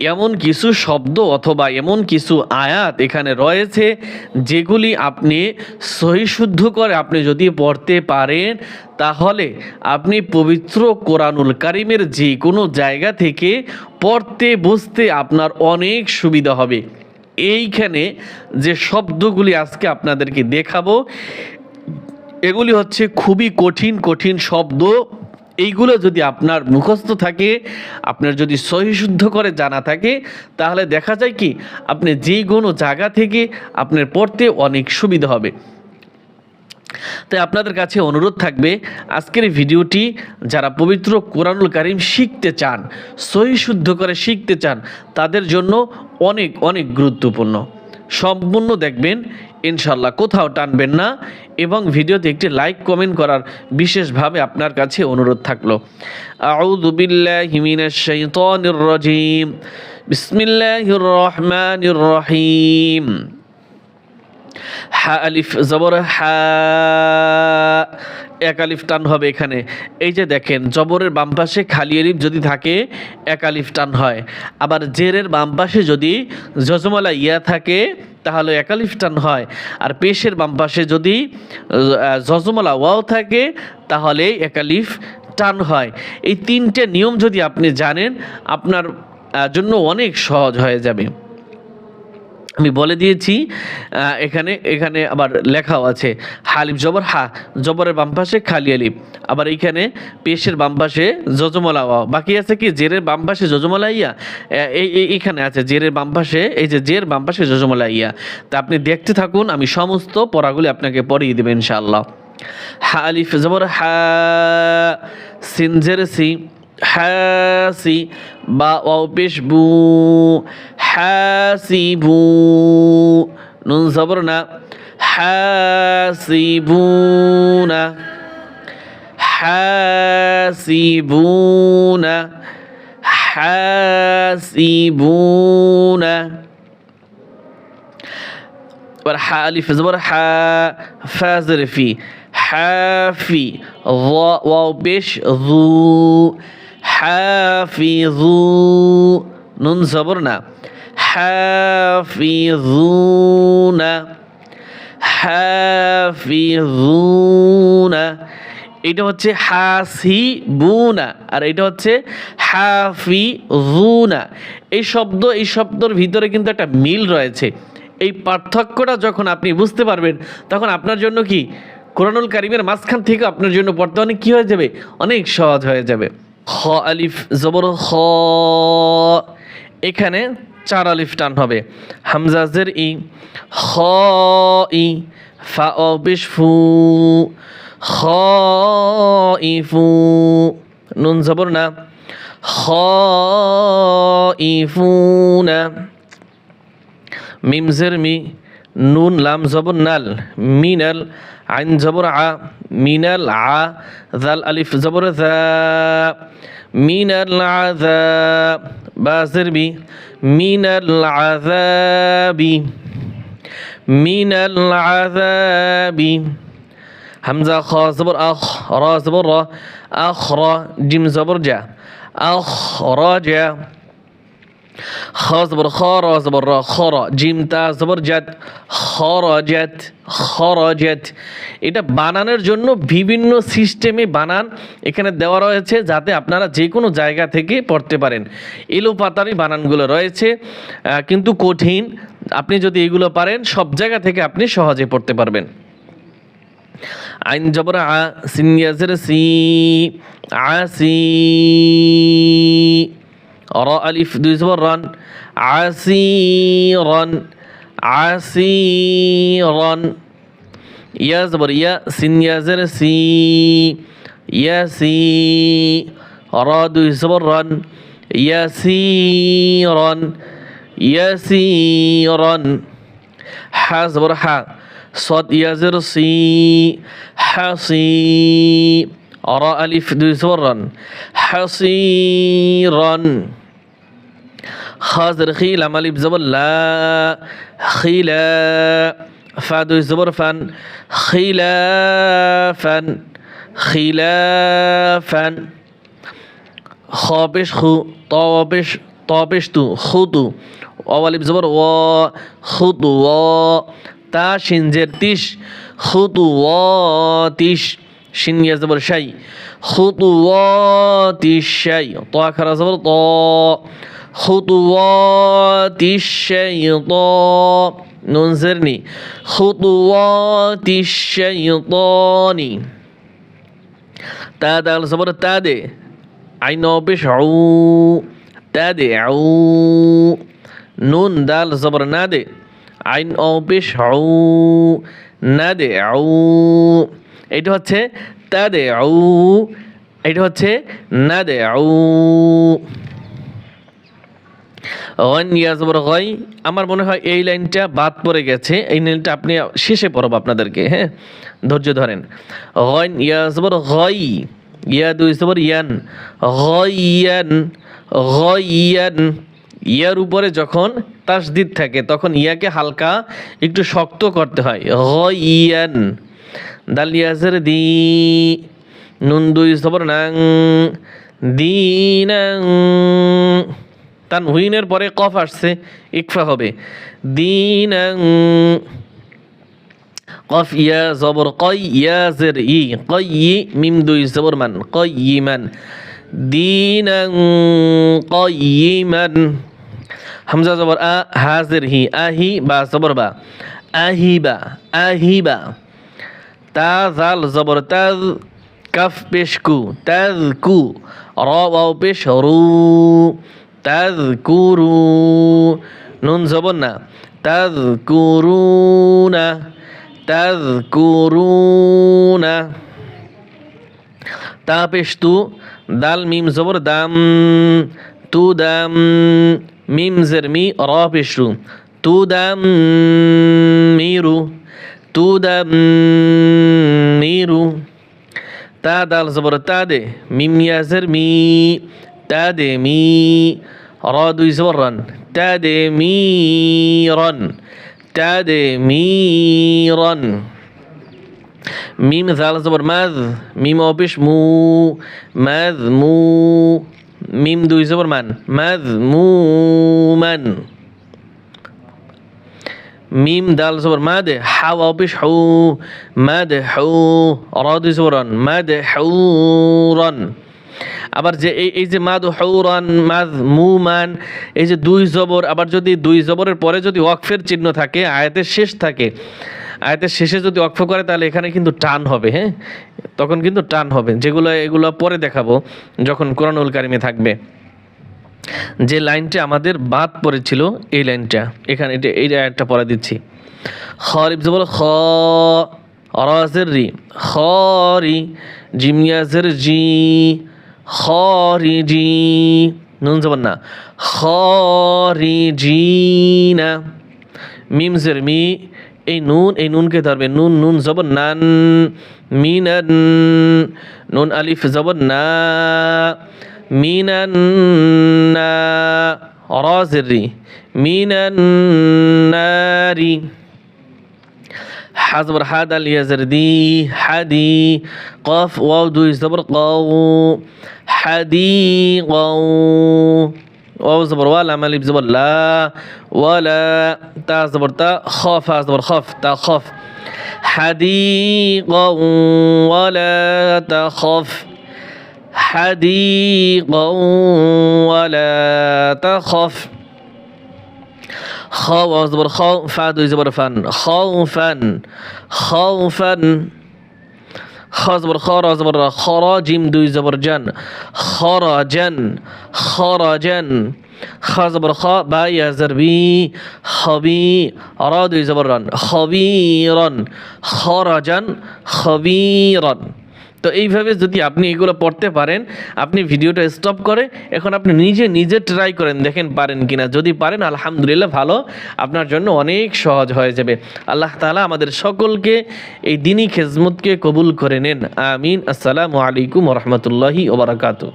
এমন কিছু শব্দ অথবা এমন কিছু আয়াত এখানে রয়েছে, যেগুলি আপনি সহিশুদ্ধ করে আপনি যদি পড়তে পারেন, তাহলে আপনি পবিত্র কোরআনুল কারিমের যে কোনো জায়গা থেকে পড়তে বুঝতে আপনার অনেক সুবিধা হবে। এইখানে যে শব্দগুলি আজকে আপনাদেরকে দেখাবো, এগুলি হচ্ছে খুবই কঠিন কঠিন শব্দ। এইগুলো যদি আপনার মুখস্থ থাকে, আপনার যদি সহিশুদ্ধ করে জানা থাকে, তাহলে দেখা যায় কি, আপনি যে কোনো জায়গা থেকে আপনার পড়তে অনেক সুবিধা হবে। তাই আপনাদের কাছে অনুরোধ থাকবে, আজকের ভিডিওটি যারা পবিত্র কোরআনুল কারিম শিখতে চান, সহি শুদ্ধ করে শিখতে চান, তাদের জন্য অনেক অনেক গুরুত্বপূর্ণ। সম্পূর্ণ দেখবেন ইনশাল্লাহ কোথাও টানবেন না এবং ভিডিওতে একটি লাইক, কমেন্ট করার বিশেষভাবে আপনার কাছে অনুরোধ থাকল। রহিম। হা আলিফ, জবর হা। এক টান হবে এখানে। এই যে দেখেন জবরের বাম পাশে খালি আলিফ যদি থাকে এক টান হয়। আবার জেরের বাম পাশে যদি যজমালা ইয়া থাকে তাহলে এক আলিফ টান হয়। আর পেশের বাম পাশে যদি আহ, যজমালা ওয়াও থাকে তাহলে এক আলিফ টান হয়। এই তিনটে নিয়ম যদি আপনি জানেন আপনার জন্য অনেক সহজ হয়ে যাবে। আমি বলে দিয়েছি এখানে এখানে আবার লেখাও আছে হালিফ জবর, হা, জবরের বাম পাশে খালি আলিফ, আবার এইখানে পেশের বাম পাশে যজমলা বাকি আছে কি, জেরের বাম পাশে যজমলা ইয়া? এই এই- এইখানে আছে, জেরের বাম পাশে, এই যে জের বাম পাশে যজমলা ইয়া। তা আপনি দেখতে থাকুন, আমি সমস্ত পড়াগুলি আপনাকে পড়িয়ে দেবেন ইনশাআল্লাহ। হা আলিফ জবর, হা, সিন জের সি হাসি বা ওয়াও পেশ বু হাসিবু নুন জবর না হাসিবুনা হাসিবুনা হাসিবুনা এবার হা আলিফ জবর হা ফাজর ফি হাফি ওয়াও পেশ যু হাফিজু নুন জবর না হাফিজুনা হাফিজুনা এটা হচ্ছে হাসিবুনা আর এটা হচ্ছে হাফিজুনা এই শব্দ, এই শব্দর ভিতরে কিন্তু একটা মিল রয়েছে। এই পার্থক্যটা যখন আপনি বুঝতে পারবেন, তখন আপনার জন্য কি? কোরআনুল কারিমের মাঝখান থেকে আপনার জন্য পড়তে অনেক কী হয়ে যাবে? অনেক সহজ হয়ে যাবে। খ আলিফ জবর খ। এখানে চার আলিফ টান হবে। হামজাজের ই, খ ই, ফা অ পেশ ফু, খ ই ফু, নুন জবর না, খ ই ফু না, মিম জের মি নুন লাম জবর নাল মিনাল আইন জবর আ মিনাল আ জাল আলিফ জবর জা মিনাল আযা বা জের বি মিনাল আযাবি মিনাল আযাবি হামজা খ জবর আখ রা জবর রা আখ রা জিম জবর জা আখ রা জা খ জবর র খর জিম তা জবর জাত খরজাত খরজাত এটা বানানোর জন্য বিভিন্ন সিস্টেমে বানান এখানে দেওয়া রয়েছে যাতে আপনারা যে কোনো জায়গা থেকে পড়তে পারেন। এলো পাতারি বানানগুলো রয়েছে কিন্তু কঠিন। আপনি যদি এগুলো পারেন, সব জায়গা থেকে আপনি সহজে পড়তে পারবেন। আইন জবর আ সিনিয়াজের সি আসি র আলিফ দুই জবর রান আসিরন আসিরন ইয়া জবর ইয়া সিনিয়াজের সি ইয়াসি র দুই জবর রান ইয়াসিরন ইয়াসিরন হা জবর হা صاد يزر سي حصي را ألف دو زورا حصيرا خازر خيل عمل بزبر لا خيلا فادو زبر فن خلافا خلافا خابش خو طابش ত পেশ তু খুতু অলিফ জবর ও খুতু ও তা সিনজের তিস খুতু ও তিস শিন ইয়া জবর শাই খুতু ও তিস শাই ত খারা জবর ত خطوات الشيطان ننزرني خطوات الشيطان تا دال صبر تا دي عين بشعو تا دي عو نون دال صبر نادي عين ও পেশ আউ নাদে আউ এটা হচ্ছে তাদে আউ এটা হচ্ছে নাদে আউ ওয়ান ইয়াজবর গই আমার মনে হয় এই লাইনটা বাদ পড়ে গেছে, এই লাইনটা আপনি শেষে পড়ব আপনাদেরকে হ্যাঁ? ধৈর্য ধরেন। গইন ইয়াজবর গই ইয়া দুই জবর ইয়ান গইয়ান গইয়ান ইয়ার উপরে যখন তাসদিদ থাকে, তখন ইয়াকে হালকা একটু শক্ত করতে হয়। গইয়ান দাল ইয়াজের দি, নুন দুই জবর নাং দিনাং তানহুইনের পরে কফ আসছে, ইকফা হবে। দিন কফ ইয়া জবর কই ইয়া জের ই, কই ই মিম দুই জবর মান, কই মান। দিন কইমান হামজা জবর আ হাজের হি আহি বা জবর বা। আহিবা আহিবা তা জাল জবর তাজ কাফ পেশ কু তাজ কু, র পেশ রু। তাযকুরু নুন জবর না, তাযকুরুনা তাযকুরুনা। তা পেশ তু দাল, মিম, জবর, দাম, তু, দাম, মিম, জের, মি র পেশ তু, দাম, মিরু, তু, দাম, মিরু। তা, দাল, জবর, তা, দে, মিম ইয়াজের মি তা দে মি র দুই জবর রান তা দে মি রন তা দে মি রন মিম জাল জবর মাজ মিম অপিস মু মাজ মু মিম দুই জবর মান মাজ মু মান আবার যে এই এই যে মাদ হৌরান মাদ মুমান এই যে দুই জবর, আবার যদি দুই জবরের পরে যদি ওয়াকফের চিহ্ন থাকে, আয়াতের শেষ থাকে, আয়াতের শেষে যদি অক্ষ করে, তাহলে এখানে কিন্তু টান হবে হ্যাঁ? তখন কিন্তু টান হবে, যেগুলো, এগুলো পরে দেখাবো, যখন কোরআনুল কারিমে থাকবে। যে লাইনটা আমাদের বাদ পড়েছিল, এই লাইনটা, এখানে এটা এই আয়াতটা পড়া দিচ্ছি। খরিফ জবর খ রাজের রি, খরি, জিমিয়াজের জি খরিজি নুন জবর না খরিজিনা মিম জের মি এই নুন এই নুনকে ধরবে নুন নুন জবর নান মিনান নুন আলিফ জবর না মিনান না রাজের রি মিনান নারি حزبر حاد اليزردي حدي قف واو دو زبر قو حدي قو واو زبر ولا مالي بزبر لا. ولا تا زبر تا. خاف زبر خاف تا خاف. حديقا ولا تخف حديقا ولا تخف খ ওয়াও জবর খ ফা দুই জবর ফান খ ফান খ ফান খবর খর জবর খর জিম দুই জবর জান খরাজান খরাজান খবর খ বা ইয়াজার বি খবি র দুই জবর রন খবিরন খরাজান খবিরন তো এইভাবে যদি আপনি এগুলো পড়তে পারেন, আপনি ভিডিওটা স্টপ করে, এখন আপনি নিজে নিজে ট্রাই করেন, দেখেন পারেন কিনা। যদি পারেন, আলহামদুলিল্লাহ ভালো, আপনার জন্য অনেক সহজ হয়ে যাবে। আল্লাহ তালা আমাদের সকলকে এই দিনই খেজমতকে কবুল করে নেন। আমিন। আসসালামু আলাইকুম রহমতুল্লাহি ওবরাকাতু